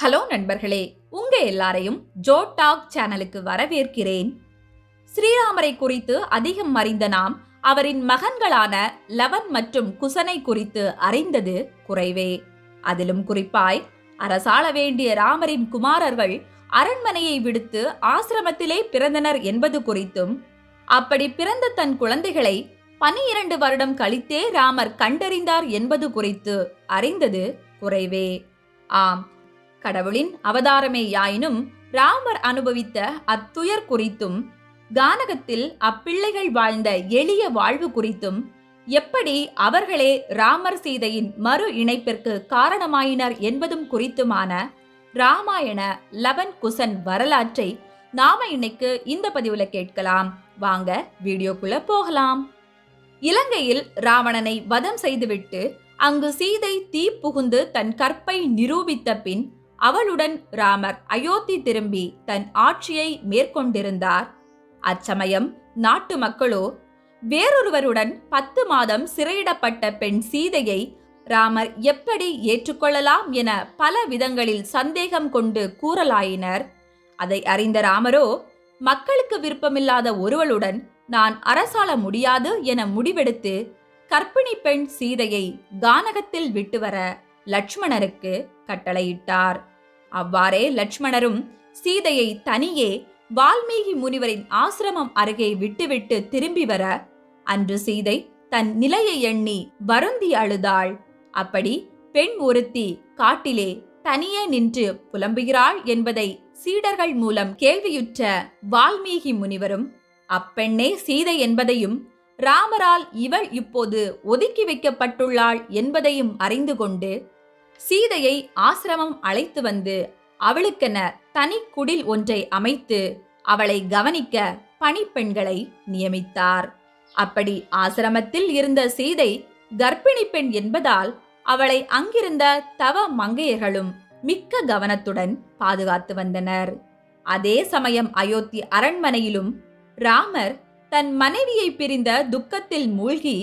Hello நண்பர்களே உங்க எல்லாரையும் ஜோ டாக் சேனலுக்கு வரவேற்கிறேன். ஸ்ரீராமரை குறித்து அதிகம் அறிந்த நாம் அவரின் மகன்களான லவன் மற்றும் குசனை குறித்து அறிந்தது குறைவே. அதிலும் குறிப்பாய் அரசாள வேண்டிய ராமரின் குமாரர்கள் அரண்மனையை விடுத்து ஆசிரமத்திலே பிறந்தனர் என்பது குறித்தும் அப்படி பிறந்த தன் குழந்தைகளை பனிரண்டு வருடம் கழித்தே ராமர் கண்டறிந்தார் என்பது குறித்து அறிந்தது குறைவே. ஆம் கடவுளின் அவதாரமே யாயினும் ராமர் அனுபவித்த அத்துயர் குறித்தும் கானகத்தில் அப்பிள்ளைகள் வாழ்ந்த எளிய வாழ்வு குறித்தும் எப்படி அவர்களே ராமர் சீதையின் மறு இணைப்பிற்கு காரணமாயினர் என்பதும் குறித்துமான ராமாயண லவன் குசன் வரலாற்றை நாம இன்னைக்கு இந்த பதிவுல கேட்கலாம். வாங்க வீடியோக்குள்ள போகலாம். இலங்கையில் ராவணனை வதம் செய்துவிட்டு அங்கு சீதை தீ புகுந்து தன் கற்பை நிரூபித்த பின் அவளுடன் ராமர் அயோத்தி திரும்பி தன் ஆட்சியை மேற்கொண்டிருந்தார். அச்சமயம் நாட்டு மக்களோ வேறொருவருடன் பத்து மாதம் சிறையிடப்பட்ட பெண் சீதையை ராமர் எப்படி ஏற்றுக்கொள்ளலாம் என பல விதங்களில் சந்தேகம் கொண்டு கூறலாயினர். அதை அறிந்த ராமரோ மக்களுக்கு விருப்பமில்லாத ஒருவளுடன் நான் அரசாள முடியாது என முடிவெடுத்து கற்பிணி பெண் சீதையை கானகத்தில் விட்டு வர லட்சுமணருக்கு கட்டளையிட்டார். அவ்வாறே லட்சுமணரும் சீதையை தனியே வால்மீகி முனிவரின் ஆசிரமம் அருகே விட்டுவிட்டு திரும்பி வர அன்று சீதை தன் நிலையை எண்ணி வருந்தி அழுதாள். அப்படி பெண் ஒருத்தி காட்டிலே தனியே நின்று புலம்புகிறாள் என்பதை சீடர்கள் மூலம் கேள்வியுற்ற வால்மீகி முனிவரும் அப்பெண்ணே சீதை என்பதையும் ராமரால் இவள் இப்போது ஒதுக்கி வைக்கப்பட்டுள்ளாள் என்பதையும் அறிந்து கொண்டு சீதையை ஆசிரமம் அழைத்து வந்து அவளுக்கென தனி குடில் ஒன்றை அமைத்து அவளை கவனிக்க பணிப்பெண்களை நியமித்தார். அப்படி ஆசிரமத்தில் இருந்த சீதை கர்ப்பிணி பெண் என்பதால் அவளை அங்கிருந்த தவ மங்கையர்களும் மிக்க கவனத்துடன் பாதுகாத்து வந்தனர். அதே சமயம் அயோத்தி அரண்மனையிலும் ராமர் தன் மனைவியை பிரிந்த துக்கத்தில் மூழ்கி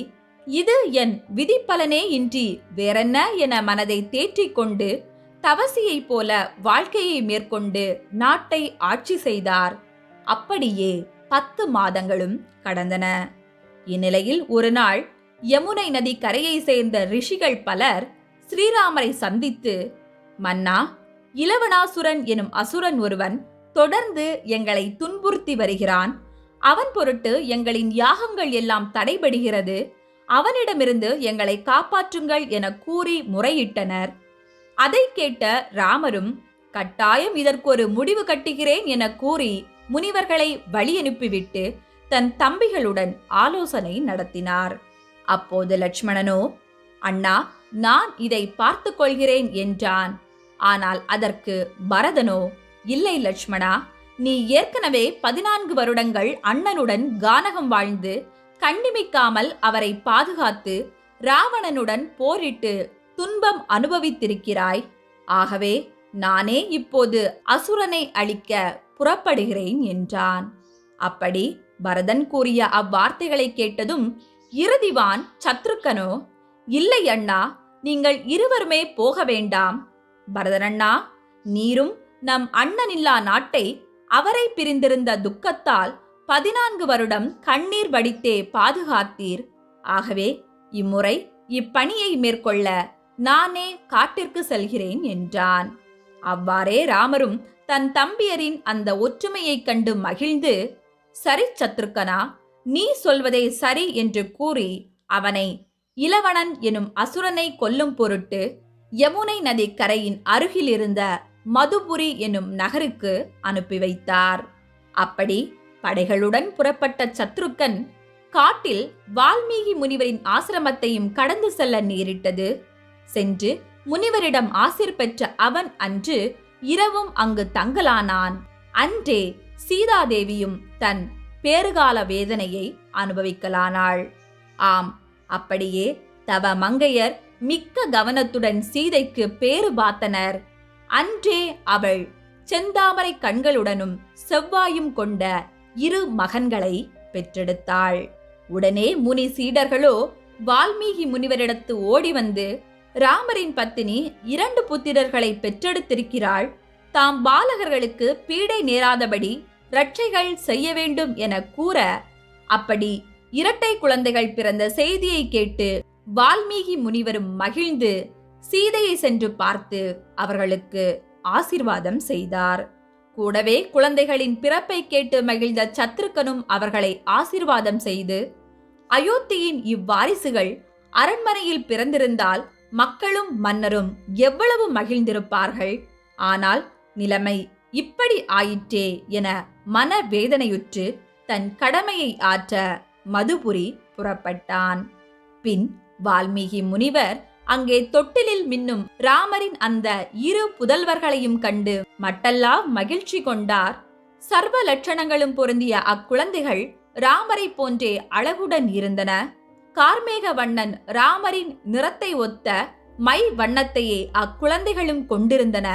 இது என் விதிப்பலனே இன்றி வேறென்ன என மனதை தேற்றிக் கொண்டு தவசியைப் போல வாழ்க்கையை மேற்கொண்டு நாட்டை ஆட்சி செய்தார். அப்படியே பத்து மாதங்களும் கடந்தன. இந்நிலையில் ஒரு நாள் யமுனை நதி கரையை சேர்ந்த ரிஷிகள் பலர் ஸ்ரீராமரை சந்தித்து மன்னா இளவனாசுரன் எனும் அசுரன் ஒருவன் தொடர்ந்து எங்களை துன்புறுத்தி வருகிறான். அவன் பொருட்டு எங்களின் யாகங்கள் எல்லாம் தடைபடுகிறது. அவனிடமிருந்து எங்களை காப்பாற்றுங்கள் என கூறி முறையிட்டனர். அதை கேட்ட ராமரும் கட்டாயம் இதற்கு ஒரு முடிவு கட்டுகிறேன் என கூறி முனிவர்களை வழி அனுப்பிவிட்டு தன் தம்பிகளுடன் ஆலோசனை நடத்தினார். அப்போது லட்சுமணனோ அண்ணா நான் இதை பார்த்து கொள்கிறேன் என்றான். ஆனால் அதற்கு பரதனோ இல்லை லட்சுமணா நீ ஏற்கனவே பதினான்கு வருடங்கள் அண்ணனுடன் கானகம் வாழ்ந்து கண்ணிமிக்காமல் அவரை பாதுகாத்து ராவணனுடன் போரிட்டு துன்பம் அனுபவித்திருக்கிறாய். ஆகவே நானே இப்போது அசுரனை அழிக்க புறப்படுகிறேன் என்றான். அப்படி பரதன் கூறிய அவ்வார்த்தைகளை கேட்டதும் இறுதிவான் சத்ருக்கனோ? இல்லை அண்ணா நீங்கள் இருவருமே போக வேண்டாம். பரதனண்ணா நீரும் நம் அண்ணனில்லா நாட்டை அவரை பிரிந்திருந்த துக்கத்தால் பதினான்கு வருடம் கண்ணீர் வடித்தே பாதுகாத்தீர். ஆகவே இம்முறை இப்பணியை மேற்கொள்ள நானே காட்டிற்கு செல்கிறேன் என்றான். அவ்வாறே ராமரும் தன் தம்பியரின் அந்த ஒற்றுமையைக் கண்டு மகிழ்ந்து சரி சத்ருக்கனா நீ சொல்வதே சரி என்று கூறி அவனை இளவணன் எனும் அசுரனை கொல்லும் பொருட்டு யமுனை நதி கரையின் அருகில் இருந்த மதுபுரி எனும் நகருக்கு அனுப்பி வைத்தார். அப்படி படைகளுடன் புறப்பட்ட சத்ருக்கன் காட்டில் வால்மீகி முனிவரின் ஆசிரமத்தையும் கடந்து செல்ல நேரிட்டது. சென்று முனிவரிடம் ஆசிர் பெற்ற அவன் அன்று இரவும் அங்கு தங்கலானான். அன்றே சீதாதேவியும் தன் பேறுகால வேதனையை அனுபவிக்கலானாள். ஆம் அப்படியே தவ மங்கையர் மிக்க கவனத்துடன் சீதைக்கு பேறு பார்த்தனர். அன்றே அவள் செந்தாமரை கண்களுடனும் செவ்வாயும் கொண்ட இரு மகன்களை பெற்றெடுத்தாள். உடனே முனி சீடர்களோ வால்மீகி முனிவரிடத்து ஓடி வந்து ராமரின் பத்தினி இரண்டு புத்திரர்களை பெற்றெடுத்திருக்கிறாள். தாம் பாலகர்களுக்கு பீடை நேராதபடி ரட்சைகள் செய்ய வேண்டும் என கூற அப்படி இரட்டை குழந்தைகள் பிறந்த செய்தியை கேட்டு வால்மீகி முனிவரும் மகிழ்ந்து சீதையை சென்று பார்த்து அவர்களுக்கு ஆசிர்வாதம் செய்தார். கூடவே குழந்தைகளின் பிறப்பை கேட்டு மகிழ்ந்த சத்ருக்கனும் அவர்களை ஆசிர்வாதம் செய்து அயோத்தியின் இவ்வாரிசுகள் அரண்மனையில் பிறந்திருந்தால் மக்களும் மன்னரும் எவ்வளவு மகிழ்ந்திருப்பார்கள். ஆனால் நிலைமை இப்படி ஆயிற்றே என மன வேதனையுற்று தன் கடமையை ஆற்ற மதுபுரி புறப்பட்டான். பின் வால்மீகி முனிவர் அங்கே தொட்டிலில் மின்னும் ராமரின் அந்த இரு புதல்வர்களையும் கண்டு மட்டல்லா மகிழ்ச்சி கொண்டார். சர்வ லட்சணங்களும் பொருந்திய அக்குழந்தைகள் ராமரை போன்றே அழகுடன் இருந்தன. கார்மேக வண்ணன் ராமரின் நிறத்தை ஒத்த மை வண்ணத்தையே அக்குழந்தைகளும் கொண்டிருந்தன.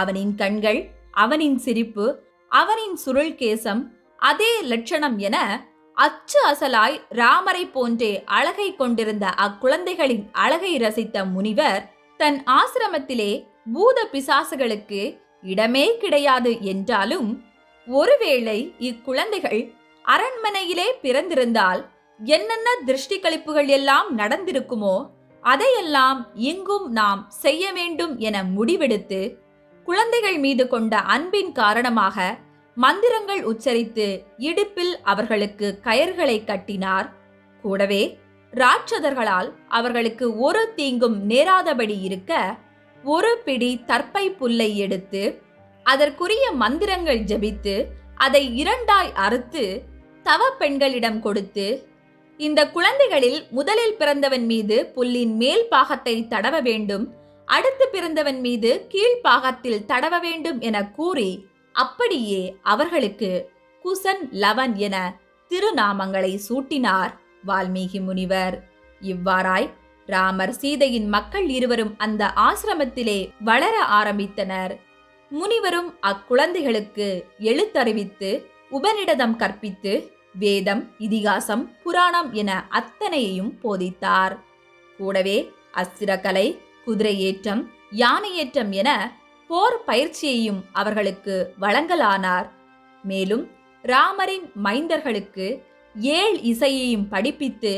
அவனின் கண்கள் அவனின் சிரிப்பு அவனின் சுருள் கேசம் அதே லட்சணம் என அச்சு அசலாய் ராமரை போன்றே அழகை கொண்டிருந்த அக்குழந்தைகளின் அழகை ரசித்த முனிவர் தன் ஆசிரமத்திலே பூத பிசாசுகளுக்கு இடமே கிடையாது என்றாலும் ஒருவேளை இக்குழந்தைகள் அரண்மனையிலே பிறந்திருந்தால் என்னென்ன திருஷ்டி கழிப்புகள் எல்லாம் நடந்திருக்குமோ அதையெல்லாம் இங்கும் நாம் செய்ய வேண்டும் என முடிவெடுத்து குழந்தைகள் மீது கொண்ட அன்பின் காரணமாக மந்திரங்கள் உச்சரித்து இடுப்பில் அவர்களுக்கு கயர்களை கட்டினார். கூடவே ராட்சதர்களால் அவர்களுக்கு ஒரு தீங்கும் நேராதபடி இருக்க ஒரு பிடி தற்பை புல்லை எடுத்து அதற்குரிய மந்திரங்கள் ஜெபித்து அதை இரண்டாய் அறுத்து தவ பெண்களிடம் கொடுத்து இந்த குழந்தைகளில் முதலில் பிறந்தவன் மீது புல்லின் மேல் பாகத்தை தடவ வேண்டும் அடுத்து பிறந்தவன் மீது கீழ்ப்பாகத்தில் தடவ வேண்டும் என கூறி அப்படியே அவர்களுக்கு குசன் லவன் என திருநாமங்களை சூட்டினார் வால்மீகி முனிவர். இவ்வாறாய் ராமர் சீதையின் மக்கள் இருவரும் அந்த ஆசிரமத்திலே வளர ஆரம்பித்தனர். முனிவரும் அக்குழந்தைகளுக்கு எழுத்தறிவித்து உபநிடதம் கற்பித்து வேதம் இதிகாசம் புராணம் என அத்தனையையும் போதித்தார். கூடவே அஸ்திரக்கலை குதிரையேற்றம் யானையேற்றம் என போர் பயிற்சியையும் அவர்களுக்கு வழங்கலானார். மேலும் ராமரின் மைந்தர்களுக்கு ஏழ் இசையையும் படிப்பித்து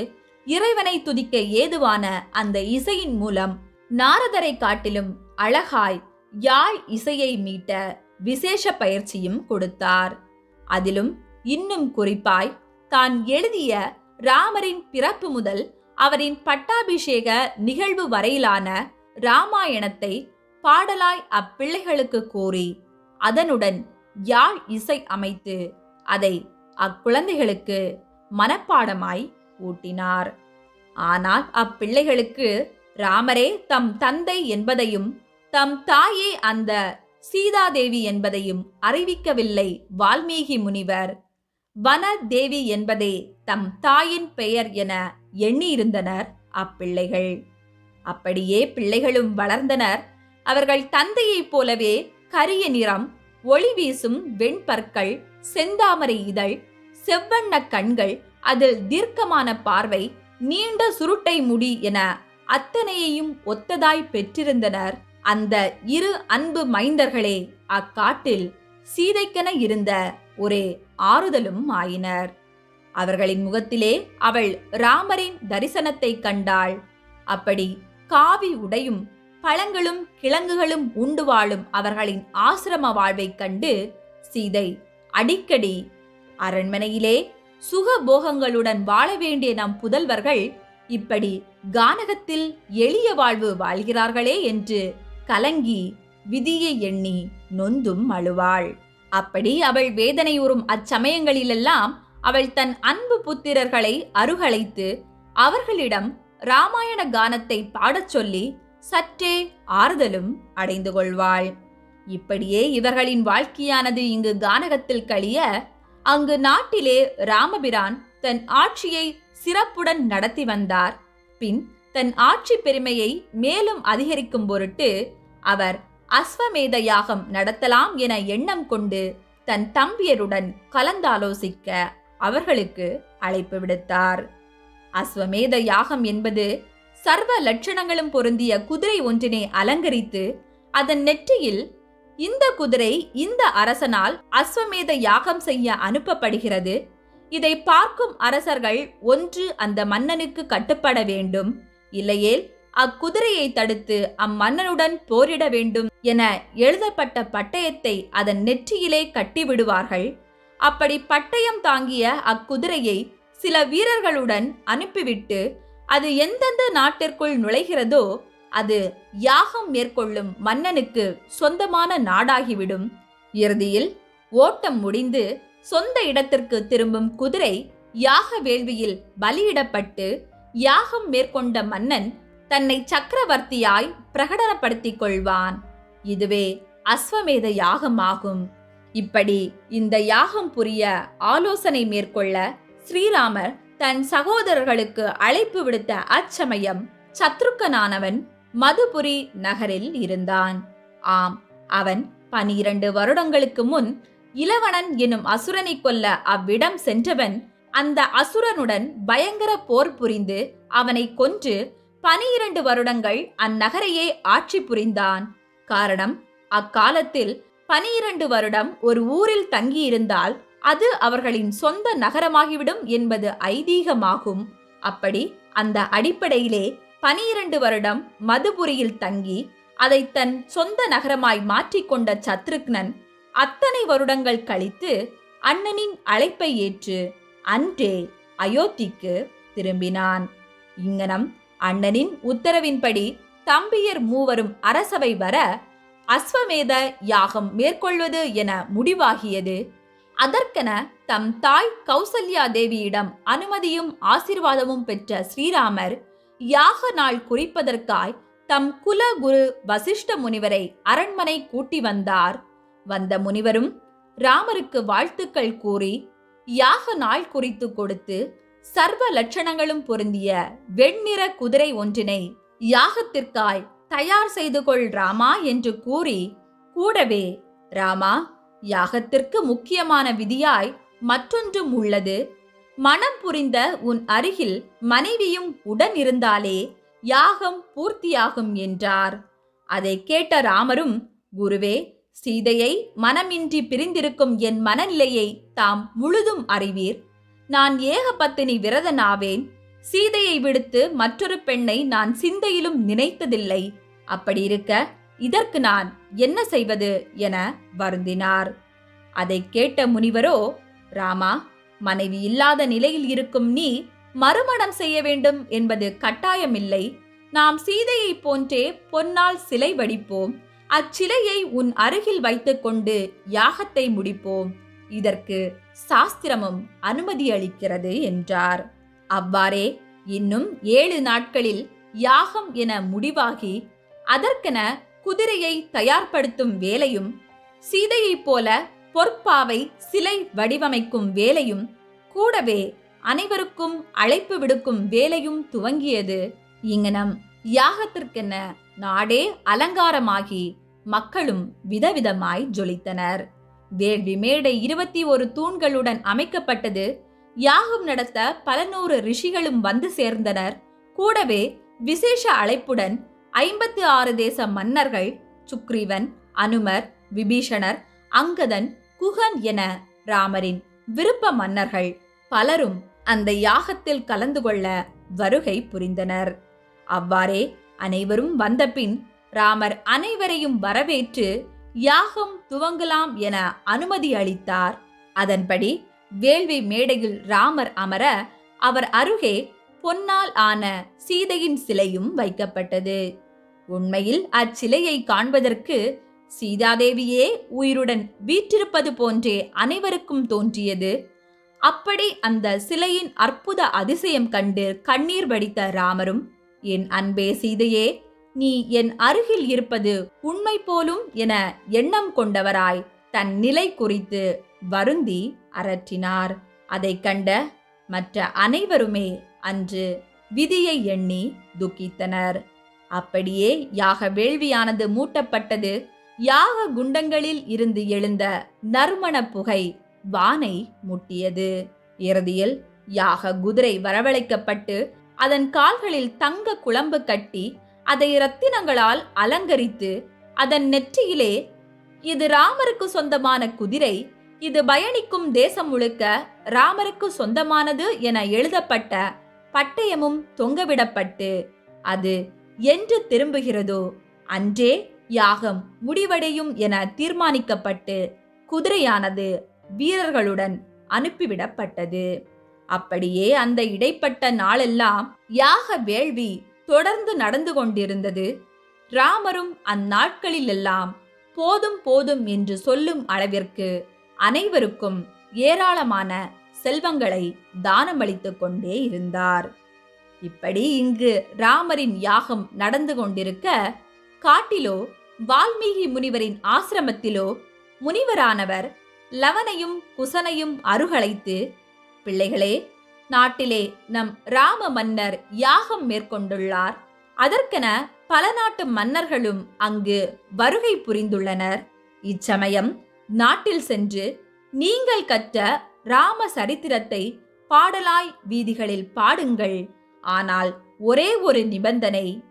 இறைவனை துதிக்க ஏதுவான அந்த இசையின் மூலம் நாரதரை காட்டிலும் அழகாய் யாழ் இசையை மீட்ட விசேஷ பயிற்சியும் கொடுத்தார். அதிலும் இன்னும் குறிப்பாய் தான் எழுதிய ராமரின் பிறப்பு முதல் அவரின் பட்டாபிஷேக நிகழ்வு வரையிலான ராமாயணத்தை பாடலாய் அப்பிள்ளைகளுக்கு கூறி அதனுடன் யாழ் இசை அமைத்து அதை அக்குழந்தைகளுக்கு மனப்பாடமாய் ஊட்டினார். ஆனால் அப்பிள்ளைகளுக்கு ராமரே தம் தந்தை என்பதையும் தம் தாயே அந்த சீதாதேவி என்பதையும் அறிவிக்கவில்லை வால்மீகி முனிவர். வனதேவி என்பதே தம் தாயின் பெயர் என எண்ணியிருந்தனர் அப்பிள்ளைகள். அப்படியே பிள்ளைகளும் வளர்ந்தனர். அவர்கள் தந்தையைப் போலவே கரிய நிறம் ஒளி வீசும் வெண்பற்கள் செந்தாமரை இதழ் செவ்வண்ண கண்கள் அதில் தீர்க்கமான பார்வை நீண்ட சுருட்டை முடி என அத்தனையையும் ஒத்ததாய் பெற்றிருந்தனர். அந்த இரு அன்பு மைந்தர்களே அக்காட்டில் சீதைக்கென இருந்த ஒரே ஆறுதலும் ஆயினர். அவர்களின் முகத்திலே அவள் ராமரின் தரிசனத்தை கண்டாள். அப்படி காவி உடையும் பழங்களும் கிழங்குகளும் உண்டு வாழும் அவர்களின் ஆசிரம வாழ்வைக் கண்டு சீதை அடிக்கடி அரண்மனையிலே சுகபோகங்களுடன் வாழ வேண்டிய நம் புதல்வர்கள் இப்படி கானகத்தில் எளிய வாழ்வு வாழ்கிறார்களே என்று கலங்கி விதியை எண்ணி நொந்தும் அழுவாள். அப்படி அவள் வேதனையுறும் அச்சமயங்களிலெல்லாம் அவள் தன் அன்பு புத்திரர்களை அருகழைத்து அவர்களிடம் ராமாயண கானத்தை பாடச் சொல்லி சற்றே ஆறுதலும் அடைந்து கொள்வாள். இப்படியே இவர்களின் வாழ்க்கையானது இங்கு கானகத்தில் கழிய அங்கு நாட்டிலே ராமபிரான் தன் ஆட்சியை சிறப்புடன் நடத்தி வந்தார். பின் தன் ஆட்சி பெருமையை மேலும் அதிகரிக்கும் பொருட்டு அவர் அஸ்வமேத யாகம் நடத்தலாம் என எண்ணம் கொண்டு தன் தம்பியருடன் கலந்தாலோசிக்க அவர்களுக்கு அழைப்பு விடுத்தார். அஸ்வமேத யாகம் என்பது சர்வ லட்சணங்களும் பொருந்திய குதிரை ஒன்றினை அலங்கரித்து அதன் நெற்றியில் இந்த குதிரை இந்த அரசனால் அஸ்வமேத யாகம் செய்ய அனுப்பப்படுகிறது. இதை பார்க்கும் அரசர்கள் ஒன்று அந்த மன்னனுக்கு கட்டுப்பட வேண்டும். இல்லையேல் அக்குதிரையை தடுத்து அம்மன்னனுடன் போரிட வேண்டும் என எழுதப்பட்ட பட்டயத்தை அதன் நெற்றியிலே கட்டிவிடுவார்கள். அப்படி பட்டயம் தாங்கிய அக்குதிரையை சில வீரர்களுடன் அனுப்பிவிட்டு அது எந்தெந்த நாட்டிற்குள் நுழைகிறதோ அது யாகம் மேற்கொள்ளும் மன்னனுக்கு சொந்தமான நாடாகிவிடும். இறுதியில் ஓட்டம் முடிந்து சொந்த இடத்திற்கு திரும்பும் குதிரை யாக வேள்வியில் பலியிடப்பட்டு யாகம் மேற்கொண்ட மன்னன் தன்னை சக்கரவர்த்தியாய் பிரகடனப்படுத்திக் கொள்வான். இதுவே அஸ்வமேத யாகமாகும். இப்படி இந்த யாகம் புரிய ஆலோசனை மேற்கொள்ள ஸ்ரீராமர் தன் சகோதரர்களுக்கு அழைப்பு விடுத்த அச்சமயம் சத்ருக்கனானவன் மதுபுரி நகரில் இருந்தான். ஆம் அவன் பனிரண்டு வருடங்களுக்கு முன் இளவணன் எனும் அசுரனை கொல்ல அவ்விடம் சென்றவன் அந்த அசுரனுடன் பயங்கர போர் புரிந்து அவனை கொன்று பனிரண்டு வருடங்கள் அந்நகரையே ஆட்சி புரிந்தான். காரணம் அக்காலத்தில் பனிரண்டு வருடம் ஒரு ஊரில் தங்கியிருந்தால் அது அவர்களின் சொந்த நகரமாகிவிடும் என்பது ஐதீகமாகும். அப்படி அந்த அடிப்படையிலே பனிரண்டு வருடம் மதுபுரியில் தங்கி அதை தன் சொந்த நகரமாய் மாற்றிக்கொண்ட சத்ருக்னன் அத்தனை வருடங்கள் கழித்து அண்ணனின் அழைப்பை ஏற்று அன்றே அயோத்திக்கு திரும்பினான். இங்கனம் அண்ணனின் உத்தரவின்படி தம்பியர் மூவரும் அரசவை வர அஸ்வமேத யாகம் மேற்கொள்வது என முடிவாகியது. அதற்கென தம் தாய் கௌசல்யா தேவியிடம் அனுமதியும் ஆசிர்வாதமும் பெற்ற ஸ்ரீராமர் யாக நாள் குறிப்பதற்காய் தம் குல குரு வசிஷ்ட முனிவரை அரண்மனை கூட்டி வந்தார். வந்த முனிவரும் ராமருக்கு வாழ்த்துக்கள் கூறி யாக நாள் குறித்து கொடுத்து சர்வ லட்சணங்களும் பொருந்திய வெண்ணிற குதிரை ஒன்றினை யாகத்திற்காய் தயார் செய்து கொள் ராமா என்று கூறி கூடவே ராமா யாகத்திற்கு முக்கியமான விதியாய் மற்றொன்றும் உள்ளது. மனம் புரிந்த உன் அருகில் மனைவியும் உடன் இருந்தாலே யாகம் பூர்த்தியாகும் என்றார். அதை கேட்ட ராமரும் குருவே சீதையை மனமின்றி பிரிந்திருக்கும் என் மனநிலையை தாம் முழுதும் அறிவீர். நான் ஏகபத்தினி விரதனாவேன். சீதையை விடுத்து மற்றொரு பெண்ணை நான் சிந்தையிலும் நினைத்ததில்லை. அப்படி இருக்க இதற்கு நான் என்ன செய்வது என வருந்தினார். அதை கேட்ட முனிவரோ ராமா மனைவி இல்லாத நிலையில் இருக்கும் நீ மறுமணம் செய்ய வேண்டும் என்பது கட்டாயமில்லை. நாம் சீதையை போன்றே பொன்னால் சிலை வடிப்போம். அச்சிலையை உன் அருகில் வைத்துக்கொண்டு யாகத்தை முடிப்போம். இதற்கு சாஸ்திரமும் அனுமதி அளிக்கிறது என்றார். அவ்வாறே இன்னும் ஏழு நாட்களில் யாகம் என முடிவாகி அதற்கென குதிரையை தயார்படுத்தும் வேலையும் சீதையைப் போல பொற்பாவை சிலை வடிவமைக்கும் வேலையும் கூடவே அனைவருக்கும் அழைப்பு விடுக்கும் வேலையும் துவங்கியது. இங்கனம் யாகத்திற்கென நாடே அலங்காரமாகி மக்களும் விதவிதமாய் ஜொலித்தனர். வேள்வி மேடை இருபத்தி ஒரு தூண்களுடன் அமைக்கப்பட்டது. யாகம் நடத்த பல நூறு ரிஷிகளும் வந்து சேர்ந்தனர். கூடவே விசேஷ அழைப்புடன் ஐம்பத்து ஆறு தேச மன்னர்கள் சுக்ரீவன் அனுமர் விபீஷணர் அங்கதன் குகன் என ராமரின் விருப்ப மன்னர்கள் பலரும் அந்த யாகத்தில் கலந்து கொள்ள வருகை புரிந்தனர். அவ்வாறே அனைவரும் வந்தபின் ராமர் அனைவரையும் வரவேற்று யாகம் துவங்கலாம் என அனுமதி அளித்தார். அதன்படி வேள்வி மேடையில் ராமர் அமர அவர் அருகே பொன்னால் ஆன சீதையின் சிலையும் வைக்கப்பட்டது. உண்மையில் அச்சிலையை காண்பதற்கு சீதாதேவியே உயிருடன் வீற்றிருப்பது போன்றே அனைவருக்கும் தோன்றியது. அப்படி அந்த சிலையின் அற்புத அதிசயம் கண்டு கண்ணீர் வடித்த ராமரும் என் அன்பே சீதையே நீ என் அருகில் இருப்பது உண்மை போலும் என எண்ணம் கொண்டவராய் தன் நிலை குறித்து வருந்தி அரற்றினார். அதைக் கண்ட மற்ற அனைவருமே அன்று விதியை எண்ணி துக்கித்தனர். அப்படியே யாக வேள்வியானது மூட்டப்பட்டது. யாக குண்டங்களில் இருந்து எழுந்த நறுமண புகை வானை முட்டியது. இறுதியில் யாக குதிரை வரவழைக்கப்பட்டு அதன் கால்களில் தங்க குழம்பு கட்டி அதை ரத்தினங்களால் அலங்கரித்து அதன் நெற்றியிலே இது ராமருக்கு சொந்தமான குதிரை இது பயணிக்கும் தேசம் முழுக்க ராமருக்கு சொந்தமானது என எழுதப்பட்ட பட்டயமும் தொங்கவிடப்பட்டு அது என்று திரும்புகிறதோ? அன்றே யாகம் முடிவடையும் என தீர்மானிக்கப்பட்டு குதிரையானது வீரர்களுடன் அனுப்பிவிடப்பட்டது. அப்படியே அந்த இடைப்பட்ட நாளெல்லாம் யாக வேள்வி தொடர்ந்து நடந்து கொண்டிருந்தது. ராமரும் அந்நாட்களிலெல்லாம் போதும் போதும் என்று சொல்லும் அளவிற்கு அனைவருக்கும் ஏராளமான செல்வங்களை தானமளித்துக் கொண்டே இருந்தார். இப்படி இங்கு ராமரின் யாகம் நடந்து கொண்டிருக்க காட்டிலோ வால்மீகி முனிவரின் ஆசிரமத்திலோ முனிவரானவர் லவனையும் குசனையும் அருகழைத்து பிள்ளைகளே நாட்டிலே நம் ராம மன்னர் யாகம் மேற்கொண்டுள்ளார். அதற்கென பல நாட்டு மன்னர்களும் அங்கு வருகை புரிந்துள்ளனர். இச்சமயம் நாட்டில் சென்று நீங்கள் கற்ற ராம சரித்திரத்தை பாடலாய் வீதிகளில் பாடுங்கள். ஆனால் ஒரே ஒரு நிபந்தனை.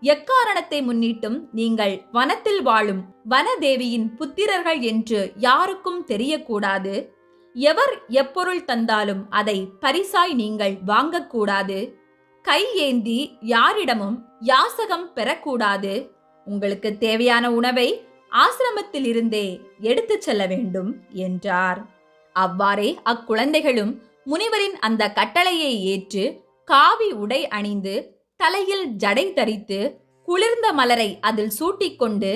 எக்காரணத்தை முன்னிட்டும் நீங்கள் வனத்தில் வாழும் வனதேவியின் புத்திரர்கள் என்று யாருக்கும் தெரியக்கூடாது. எவர் எப்பொருள் தந்தாலும் அதை பரிசாய் நீங்கள் வாங்கக்கூடாது. கை ஏந்தி யாரிடமும் யாசகம் பெறக்கூடாது. உங்களுக்கு தேவையான உணவை ஆசிரமத்தில் இருந்தே எடுத்துச் செல்ல வேண்டும் என்றார். அவ்வாறே அக்குழந்தைகளும் முனிவரின் அந்த கட்டளையை ஏற்று காவி உடை அணிந்து தலையில் ஜடை தரித்து குளிர்ந்த மலரை அதில் சூட்டிக்கொண்டு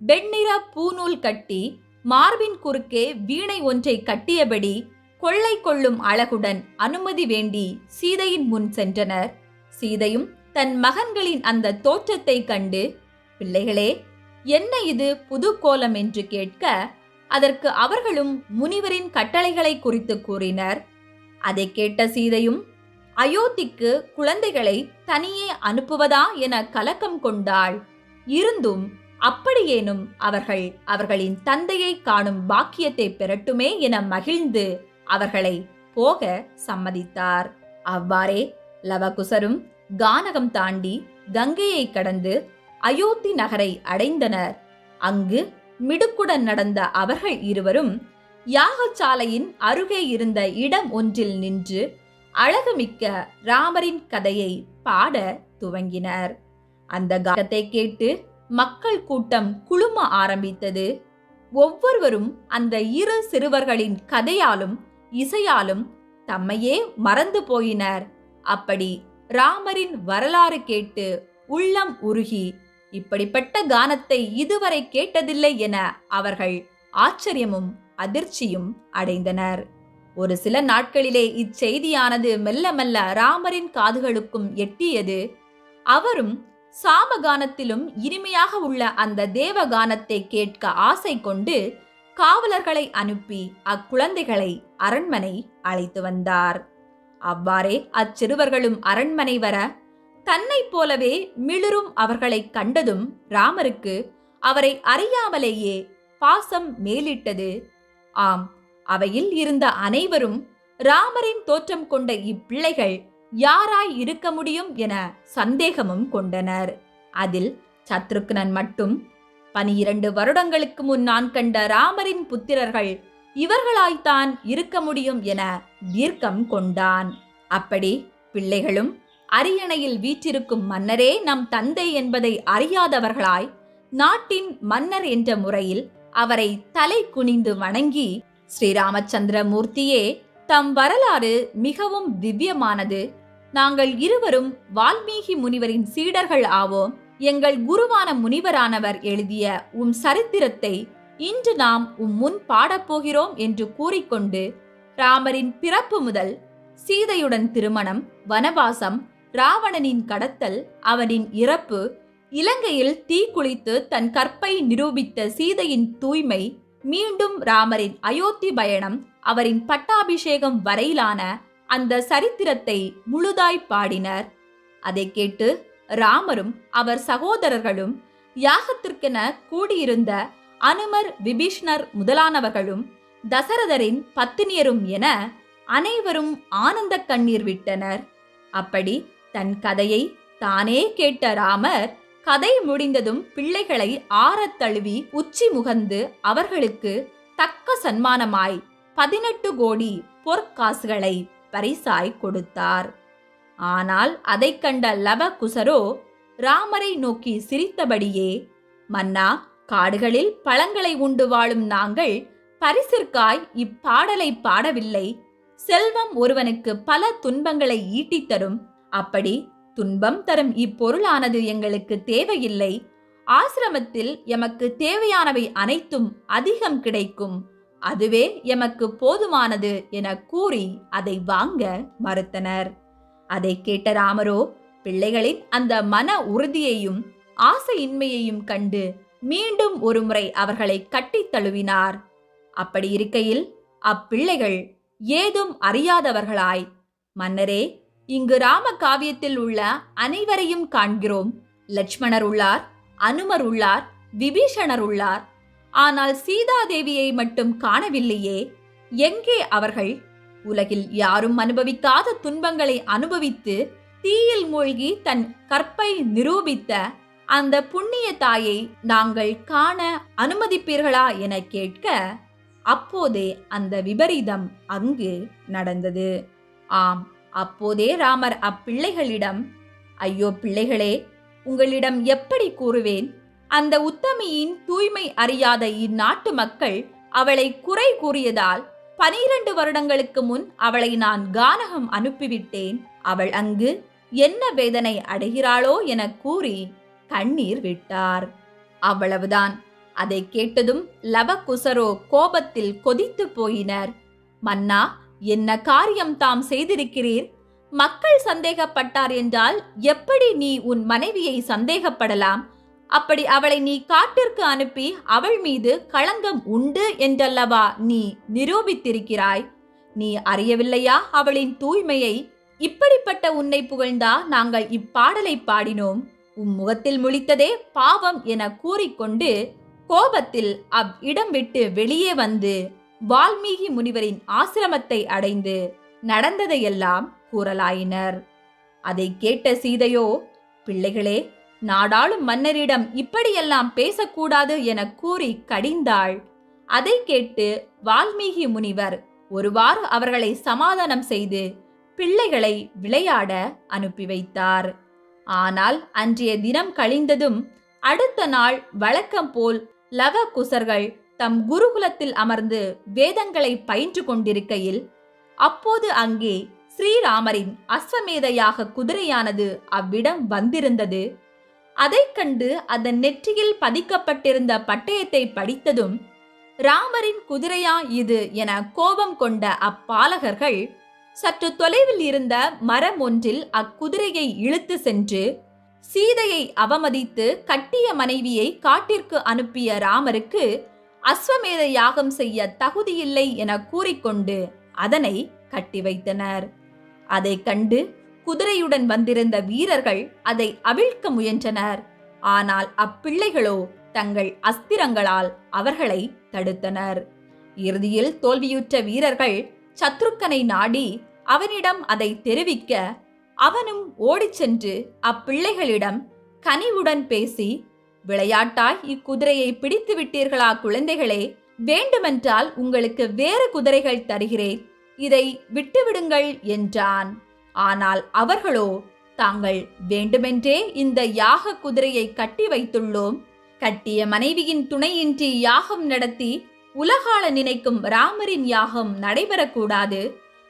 வெண்ணிற பூநூல் கட்டி மார்பின் குறுக்கே வீணை ஒன்றை கட்டியபடி கொள்ளை கொள்ளும் அழகுடன் அனுமதி வேண்டி சீதையின் முன் சென்றனர். சீதையும் தன் மகன்களின் அந்த தோற்றத்தை கண்டு பிள்ளைகளே என்ன இது புது கோலம் என்று கேட்க அதற்கு அவர்களும் முனிவரின் கட்டளைகளை குறித்து கூறினர். அதை கேட்ட சீதையும் அயோத்திக்கு குழந்தைகளை தனியே அனுப்புவதா என கலக்கம் கொண்டாள். இருந்தும் அப்படியேனும் அவர்கள் அவர்களின் தந்தையை காணும் பாக்கியத்தை பெறட்டுமே என மகிழ்ந்து அவர்களை போக சம்மதித்தார். அவ்வாறே லவகுசரும் கானகம் தாண்டி கங்கையை கடந்து அயோத்தி நகரை அடைந்தனர். அங்கு மிடுக்குடன் நடந்த அவர்கள் இருவரும் யாகசாலையின் அருகே இருந்த இடம் ஒன்றில் நின்று அழகுமிக்க ராமரின் கதையை பாட துவங்கினர். அந்த கானத்தை கேட்டு மக்கள் கூட்டம் குழும ஆரம்பித்தது. ஒவ்வொருவரும் அந்த இரு சிறுவர்களின் கதையாலும் இசையாலும் தம்மையே மறந்து போயினர். அப்படி ராமரின் வரலாறு கேட்டு உள்ளம் உருகி இப்படிப்பட்ட கானத்தை இதுவரை கேட்டதில்லை என அவர்கள் ஆச்சரியமும் அதிர்ச்சியும் அடைந்தனர். ஒரு சில நாட்களிலே இச்செய்தியானது மெல்ல மெல்ல ராமரின் காதுகளுக்கும் எட்டியது. அவரும் சாமகானத்திலும் இனிமையாக உள்ள அந்த தேவகானத்தை கேட்க ஆசை கொண்டு காவலர்களை அனுப்பி அக்குழந்தைகளை அரண்மனை அழைத்து வந்தார். அவ்வாறே அச்சிறுவர்களும் அரண்மனை வர தன்னைப் போலவே மிளிரும் அவர்களைக் கண்டதும் ராமருக்கு அவரை அறியாமலேயே பாசம் மேலிட்டது. ஆம் அவையில் இருந்த அனைவரும் ராமரின் தோற்றம் கொண்ட இப்பிள்ளைகள் யாராய் இருக்க முடியும் என சந்தேகமும் கொண்டனர். அதில் சத்ருக்னன் மட்டும் பனிரண்டு வருடங்களுக்கு முன் நான் கண்ட ராமரின் புத்திரர்கள் இவர்களாய்த்தான் இருக்க முடியும் என தீர்க்கம் கொண்டான். அப்படி பிள்ளைகளும் அரியணையில் வீற்றிருக்கும் மன்னரே நம் தந்தை என்பதை அறியாதவர்களாய் நாட்டின் மன்னர் என்ற முறையில் அவரை தலை குனிந்து வணங்கி ஸ்ரீராமச்சந்திர மூர்த்தியே தம் வரலாறு மிகவும் திவ்யமானது. நாங்கள் இருவரும் வால்மீகி முனிவரின் சீடர்கள் ஆவோம். எங்கள் குருவான முனிவரானவர் எழுதிய உம் சரித்திரத்தை இன்று நாம் உம் முன் பாடப்போகிறோம் என்று கூறிக்கொண்டு ராமரின் பிறப்பு முதல் சீதையுடன் திருமணம் வனவாசம் ராவணனின் கடத்தல் அவனின் இறப்பு இலங்கையில் தீக்குளித்து தன் கற்பை நிரூபித்த சீதையின் தூய்மை மீண்டும் ராமரின் அயோத்தி பயணம் அவரின் பட்டாபிஷேகம் வரையிலான அந்த சரித்திரத்தை முழுதாய் பாடினர். அதை கேட்டு ராமரும் அவர் சகோதரர்களும் யாகத்திற்கென கூடியிருந்த அனுமர் விபீஷ்ணர் முதலானவர்களும் தசரதரின் பத்தினியரும் என அனைவரும் ஆனந்த கண்ணீர் விட்டனர். அப்படி தன் கதையை தானே கேட்ட ராமர் கதை முடிந்ததும் பிள்ளைகளை ஆறத் தழுவி உச்சி முகந்து அவர்களுக்கு தக்க சன்மானமாய் பதினெட்டு கோடி பொற்காசுகளை பரிசாய் கொடுத்தார். ஆனால் அதைக் கண்ட லவ குசரோ ராமரை நோக்கி சிரித்தபடியே மன்னா காடுகளில் பழங்களை உண்டு வாழும் நாங்கள் பரிசிற்காய் இப்பாடலை பாடவில்லை. செல்வம் ஒருவனுக்கு பல துன்பங்களை ஈட்டித்தரும் அப்படி துன்பம் தரும் இப்பொருளானது எங்களுக்கு தேவையில்லை. ஆசிரமத்தில் எமக்கு தேவையானவை அனைத்தும் அதிகம் கிடைக்கும். அதுவே எமக்கு போதுமானது என கூறி அதை வாங்க மறுத்தனர். அதை கேட்ட ராமரோ பிள்ளைகளின் அந்த மன உறுதியையும் ஆசையின்மையையும் கண்டு மீண்டும் ஒருமுறை அவர்களை கட்டித் தழுவினார். அப்படி இருக்கையில் அப்பிள்ளைகள் ஏதும் அறியாதவர்களாய். மன்னரே இங்கு ராம காவியத்தில் உள்ள அனைவரையும் காண்கிறோம். லட்சுமணர் உள்ளார் அனுமர் உள்ளார் விபீஷணர் உள்ளார். ஆனால் சீதாதேவியை மட்டும் காணவில்லையே. எங்கே அவர்கள்? உலகில் யாரும் அனுபவிக்காத துன்பங்களை அனுபவித்து தீயில் மூழ்கி தன் கற்பை நிரூபித்த அந்த புண்ணிய தாயை நாங்கள் காண அனுமதிப்பீர்களா என கேட்க அப்போதே அந்த விபரீதம் அங்கு நடந்தது. ஆம் அப்போதே ராமர் அப்பிள்ளைகளிடம் ஐயோ பிள்ளைகளே உங்களிடம் எப்படி கூறுவேன்? அந்த உத்தமியின் தூய்மை அறியாத இந்நாட்டு மக்கள் அவளை குறை கூறியதால் பனிரண்டு வருடங்களுக்கு முன் அவளை நான் கானகம் அனுப்பிவிட்டேன். அவள் அங்கு என்ன வேதனை அடைகிறாளோ என கூறி கண்ணீர் விட்டார். அவ்வளவுதான். அதை கேட்டதும் லவகுசரோ கோபத்தில் கொதித்து போயினர். மன்னா என்ன காரியம் தாம் செய்திருக்கிறீர்? மக்கள் சந்தேகப்பட்டார் என்றால் எப்படி நீ உன் மனைவியை சந்தேகப்படலாம்? அப்படி அவளை நீ காட்டிற்கு அனுப்பி அவள் மீது களங்கம் உண்டு என்றல்லவா நீ நிரூபித்திருக்கிறாய்? நீ அறியவில்லையா அவளின் தூய்மையை? இப்படிப்பட்ட உன்னை புகழ்ந்தா நாங்கள் இப்பாடலை பாடினோம். உம் முகத்தில் முழித்ததே பாவம் என கூறிக்கொண்டு கோபத்தில் அவ் இடம் விட்டு வெளியே வந்து வால்மீகி முனிவரின் ஆசிரமத்தை அடைந்து நடந்ததையெல்லாம் கூறலாயினர். அதை கேட்ட சீதையோ பிள்ளைகளே நாடாளும் மன்னரிடம் இப்படியெல்லாம் பேசக்கூடாது என கூறி கடிந்தாள். அதை கேட்டு வால்மீகி முனிவர் ஒருவாறு அவர்களை சமாதானம் செய்து பிள்ளைகளை விளையாட அனுப்பி வைத்தார். ஆனால் அன்றைய தினம் கழிந்ததும் அடுத்த நாள் வழக்கம் போல் லவ குசர்கள் தம் குருகுலத்தில் அமர்ந்து வேதங்களை பயின்று கொண்டிருக்கையில் அப்போது அங்கே ஸ்ரீராமரின் அஸ்வமேதையாக குதிரையானது அவ்விடம் வந்திருந்தது. அதைக் கண்டு அதன் நெற்றியில் பதிக்கப்பட்டிருந்த பட்டயத்தை படித்ததும் ராமரின் குதிரையா இது என கோபம் கொண்ட அப்பாலகர்கள் சற்று தொலைவில் இருந்த மரம் ஒன்றில் அக்குதிரையை இழுத்து சென்று சீதையை அவமதித்து கட்டிய மனைவியை காட்டிற்கு அனுப்பிய ராமருக்கு அஸ்வமேத யாகம் செய்ய தகுதியில்லை என கூறிக்கொண்டு அதனை கட்டி வைத்தனர். அதைக் கண்டு குதிரையுடன் வந்திருந்த வீரர்கள் அதை அவிழ்க்க முயன்றனர். ஆனால் அப்பிள்ளைகளோ தங்கள் அஸ்திரங்களால் அவர்களை தடுத்தனர். இறுதியில் தோல்வியுற்ற வீரர்கள் சத்ருக்கனை நாடி அவனிடம் அதை தெரிவிக்க அவனும் ஓடிச் சென்று அப்பிள்ளைகளிடம் கனிவுடன் பேசி விளையாட்டாய் இக்குதிரையை பிடித்து விட்டீர்களா குழந்தைகளே? வேண்டுமென்றால் உங்களுக்கு வேறு குதிரைகள் தருகிறேன். இதை விட்டுவிடுங்கள் என்றான். ஆனால் அவர்களோ தாங்கள் வேண்டுமென்றே இந்த யாக குதிரையை கட்டி வைத்துள்ளோம். கட்டிய மனைவியின் துணையின்றி யாகம் நடத்தி உலகாள நினைக்கும் ராமரின் யாகம் நடைபெறக்கூடாது.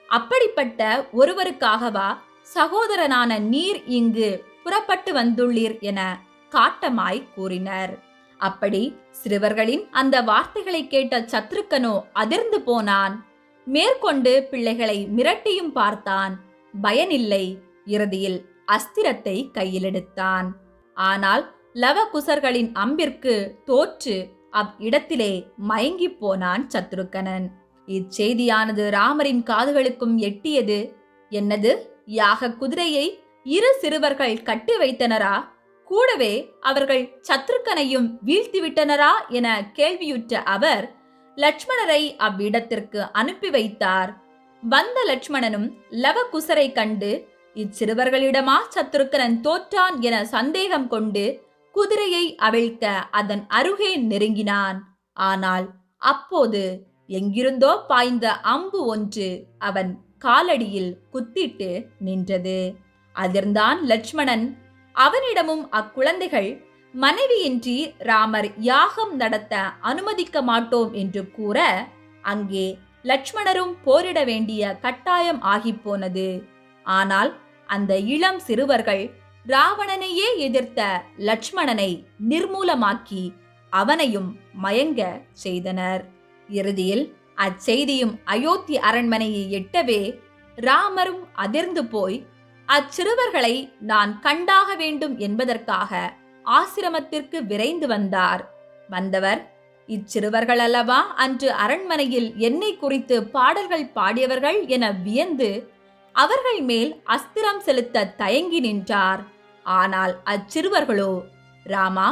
அப்படிப்பட்ட ஒருவருக்காகவா சகோதரனான நீர் இங்கு புறப்பட்டு வந்துள்ளீர் என காட்டமாய் கூறினர். அப்படி சிறுவர்களின் அந்த வார்த்தைகளை கேட்ட சத்ருக்கனோ அதிர்ந்து போனான். மேற்கொண்டு பிள்ளைகளை மிரட்டியும் பார்த்தான். பயனில்லை. இறுதியில் அஸ்திரத்தை கையிலெடுத்தான் ஆனால் லவகுசர்களின் அம்பிற்கு தோற்று அவ்விடத்திலே மயங்கிப் போனான் சத்ருக்கனன். இச்செய்தியானது ராமரின் காதுகளுக்கும் எட்டியது. என்னது? யாக குதிரையை இரு சிறுவர்கள் கட்டி வைத்தனரா? கூடவே அவர்கள் சத்ருக்கனையும் வீழ்த்திவிட்டனரா என கேள்வியுற்ற அவர் லட்சுமணரை அவ்விடத்திற்கு அனுப்பி வைத்தார். வந்த லட்சுமணனும் லவகுசரை கண்டு இச்சிறுவர்களிடமா சத்ருக்கனன் தோற்றான் என சந்தேகம் கொண்டு குதிரையை அவிழ்க்க அதன் அருகே நெருங்கினான். ஆனால் அப்போது எங்கிருந்தோ பாய்ந்த அம்பு ஒன்று அவன் காலடியில் குத்திட்டு நின்றது. அதிர்ந்தான் லட்சுமணன் அவனிடமும் அக்குழந்தைகள் மனைவியின்றி ராமர் யாகம் நடத்த அனுமதிக்க மாட்டோம் என்று கூற அங்கே லட்சுமணரும் போரிட வேண்டிய கட்டாயம் ஆகிப்போனது. ஆனால் அந்த இளம் சிறுவர்கள் ராவணனையே எதிர்த்த லட்சுமணனை நிர்மூலமாக்கி அவனையும் மயங்க செய்தனர். இறுதியில் அச்செய்தியும் அயோத்தி அரண்மனையை எட்டவே ராமரும் அதிர்ந்து போய் அச்சிறுவர்களை நான் கண்டாக வேண்டும் என்பதற்காக ஆசிரமத்திற்கு விரைந்து வந்தார். வந்தவர் இச்சிறுவர்கள் அல்லவா அன்று அரண்மனையில் என்னை குறித்து பாடல்கள் பாடியவர்கள் என வியந்து அவர்கள் மேல் அஸ்திரம் செலுத்த தயங்கி நின்றார். ஆனால் அச்சிறுவர்களோ ராமா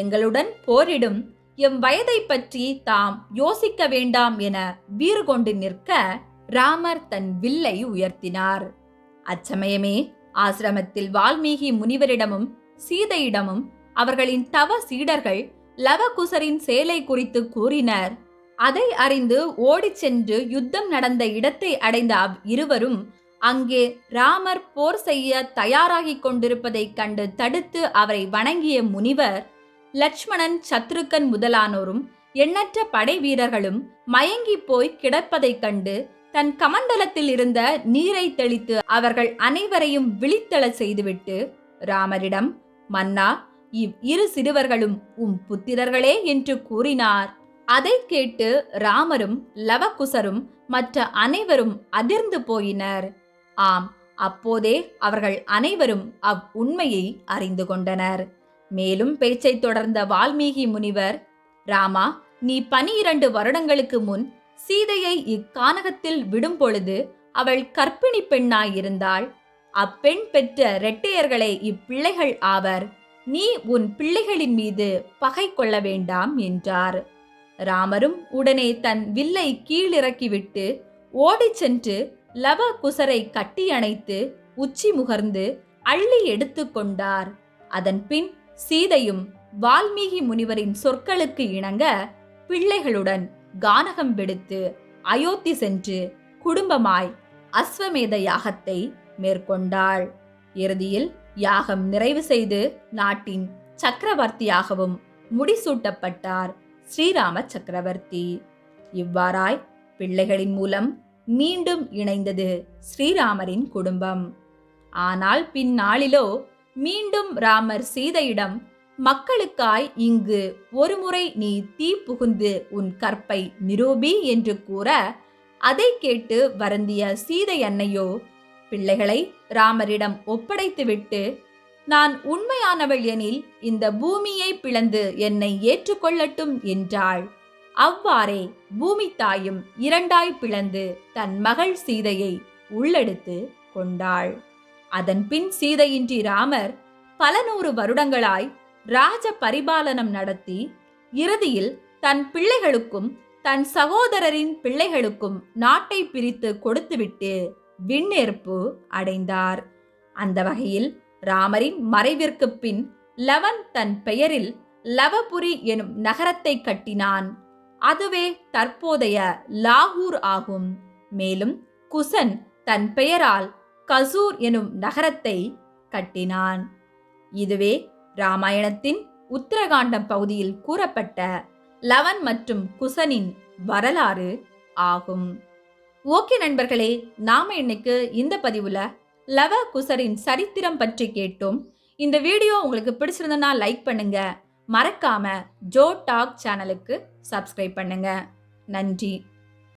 எங்களுடன் போரிடும். எம் வயதை பற்றி தாம் யோசிக்க வேண்டாம் என வீறு கொண்டு நிற்க ராமர் தன் வில்லை உயர்த்தினார். அச்சமயமே ஆசிரமத்தில் வால்மீகி முனிவரிடமும் சீதையிடமும் அவர்களின் தவ சீடர்கள் லவகுசரின் சேலை குறித்து கூறினர். அதை அறிந்து ஓடிச் சென்று யுத்தம் நடந்த இடத்தை அடைந்த அவ் இருவரும் அங்கே ராமர் போர் செய்ய தயாராகிக் கொண்டிருப்பதைக் கண்டு தடுத்து அவரை வணங்கிய முனிவர் லட்சுமணன் சத்ருக்கன் முதலானோரும் எண்ணற்ற படை வீரர்களும் மயங்கி போய் கிடப்பதைக் கண்டு தன் கமண்டலத்தில் இருந்த நீரை தெளித்து அவர்கள் அனைவரையும் விழித்தள செய்துவிட்டு ராமரிடம் மன்னா இவ் இரு சிறுவர்களும் உம் புத்திரர்களே என்று கூறினார். அதை கேட்டு ராமரும் லவகுசரும் மற்ற அனைவரும் அதிர்ந்து போயினர். ஆம் அப்போதே அவர்கள் அனைவரும் அவ் உண்மையை அறிந்து கொண்டனர். மேலும் பேச்சைத் தொடர்ந்த வால்மீகி முனிவர் ராமா நீ பனிரண்டு வருடங்களுக்கு முன் சீதையை இக்கானகத்தில் விடும் பொழுது அவள் கற்பிணி பெண்ணாயிருந்தாள். அப்பெண் பெற்ற இரட்டையர்களே இப்பிள்ளைகள் ஆவர். நீ உன் பிள்ளைகளின் மீது பகை கொள்ள வேண்டாம் என்றார். ராமரும் உடனே தன் வில்லை கீழிறக்கிவிட்டு ஓடிச் சென்று லவ குசரை கட்டி அணைத்து உச்சி முகர்ந்து அள்ளி எடுத்து கொண்டார். அதன் பின் சீதையும் வால்மீகி முனிவரின் சொற்களுக்கு இணங்க பிள்ளைகளுடன் கானகம் விடுத்து அயோத்தி சென்று குடும்பமாய் அஸ்வமேத யாகத்தை மேற்கொண்டாள். இறுதியில் யாகம் நிறைவு செய்து நாட்டின் சக்கரவர்த்தியாகவும் முடிசூட்டப்பட்டார் ஸ்ரீராம சக்கரவர்த்தி. இவ்வாறாய் பிள்ளைகளின் மூலம் மீண்டும் இணைந்தது ஸ்ரீராமரின் குடும்பம். ஆனால் பின்னாளிலோ மீண்டும் ராமர் சீதையிடம் மக்களுக்காய் இங்கு ஒருமுறை நீ தீ புகுந்து உன் கற்பை நிரூபி என்று கூற அதை கேட்டு வருந்திய சீதை அன்னையோ பிள்ளைகளை ராமரிடம் ஒப்படைத்துவிட்டு நான் உண்மையானவள் எனில் இந்த பூமியை பிளந்து என்னை ஏற்றுக்கொள்ளட்டும் என்றாள். அவ்வாறே பூமி தாயும் இரண்டாய் பிளந்து தன் மகள் சீதையை உள்ளெடுத்து கொண்டாள். அதன் பின் சீதையின்றி ராமர் பல நூறு வருடங்களாய் ராஜ பரிபாலனம் நடத்தி இறுதியில் தன் பிள்ளைகளுக்கும் தன் சகோதரரின் பிள்ளைகளுக்கும் நாட்டை பிரித்து கொடுத்துவிட்டு விண்ணேற்பு அடைந்தார். அந்த வகையில் ராமரின் மறைவிற்கு பின் லவன் தன் பெயரில் லவபுரி எனும் நகரத்தை கட்டினான். அதுவே தற்போதைய லாகூர் ஆகும். மேலும் குசன் தன் பெயரால் கசூர் எனும் நகரத்தை கட்டினான். இதுவே ராமாயணத்தின் உத்தரகாண்டம் பகுதியில் கூறப்பட்ட லவன் மற்றும் குசனின் வரலாறு ஆகும். ஓகே நண்பர்களே நாம இன்னைக்கு இந்த பதிவுல லவ குசரின் சரித்திரம் பற்றி கேட்டோம். இந்த வீடியோ உங்களுக்கு பிடிச்சிருந்தனா லைக் பண்ணுங்க. மறக்காம ஜோ டாக் சேனலுக்கு சப்ஸ்கிரைப் பண்ணுங்க. நன்றி.